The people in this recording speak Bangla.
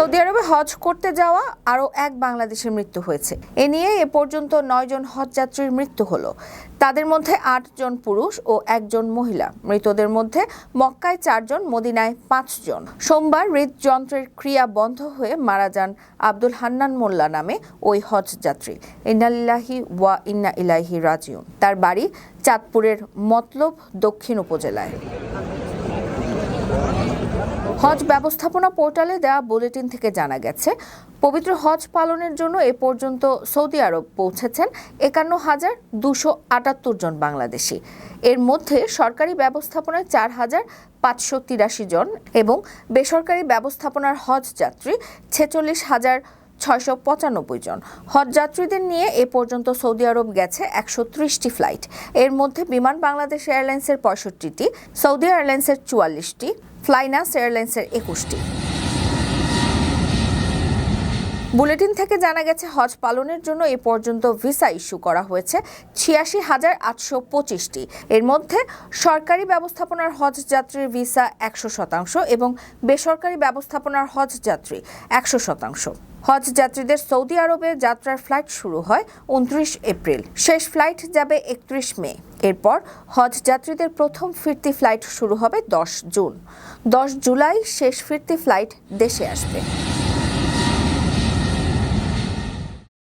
সৌদি আরবে হজ করতে যাওয়া আরও এক বাংলাদেশের মৃত্যু হয়েছে। এ নিয়ে এ পর্যন্ত নয়জন হজযাত্রীর মৃত্যু হলো। তাদের মধ্যে আটজন পুরুষ ও একজন মহিলা। মৃতদের মধ্যে মক্কায় চারজন মদিনায় পাঁচজন সোমবার হৃদযন্ত্রের ক্রিয়া বন্ধ হয়ে মারা যান আব্দুল হান্নান মোল্লা নামে ওই হজযাত্রী ইন্নালিল্লাহি ওয়া ইন্না ইলাহি রাজিউন। তার বাড়ি চাঁদপুরের মতলব দক্ষিণ উপজেলায়। হজ ব্যবস্থাপনা পোর্টালে দেওয়া বুলেটিন থেকে জানা গেছে, পবিত্র হজ পালনের জন্য এ পর্যন্ত সৌদি আরব পৌঁছেছেন একান্ন হাজার দুশো আটাত্তর জন বাংলাদেশি। এর মধ্যে সরকারি ব্যবস্থাপনায় চার হাজার পাঁচশো তিরাশি জন এবং বেসরকারি ব্যবস্থাপনার হজ যাত্রী ছেচল্লিশ হাজার ছয়শো পঁচানব্বই জন। হজযাত্রীদের নিয়ে এ পর্যন্ত সৌদি আরব গেছে একশো ত্রিশটি ফ্লাইট। এর মধ্যে বিমান বাংলাদেশ এয়ারলাইন্সের পঁয়ষট্টিটি, সৌদি এয়ারলাইন্সের চুয়াল্লিশটি ফ্লাইনাস এয়ারলাইন্সের একুশটি। বুলেটিন থেকে জানা গেছে, হজ পালনের জন্য এ পর্যন্ত ভিসা ইস্যু করা হয়েছে ছিয়াশি হাজার আটশো পঁচিশটি। এর মধ্যে সরকারি ব্যবস্থাপনার হজ যাত্রীর ভিসা একশো শতাংশ এবং বেসরকারি ব্যবস্থাপনার হজ যাত্রী একশো শতাংশ। হজ যাত্রীদের সৌদি আরবে যাত্রার ফ্লাইট শুরু হয় উনত্রিশ এপ্রিল। শেষ ফ্লাইট যাবে একত্রিশ মে। এরপর হজ যাত্রীদের প্রথম ফিরতি ফ্লাইট শুরু হবে দশ জুন। দশ জুলাই শেষ ফিরতি ফ্লাইট দেশে আসবে।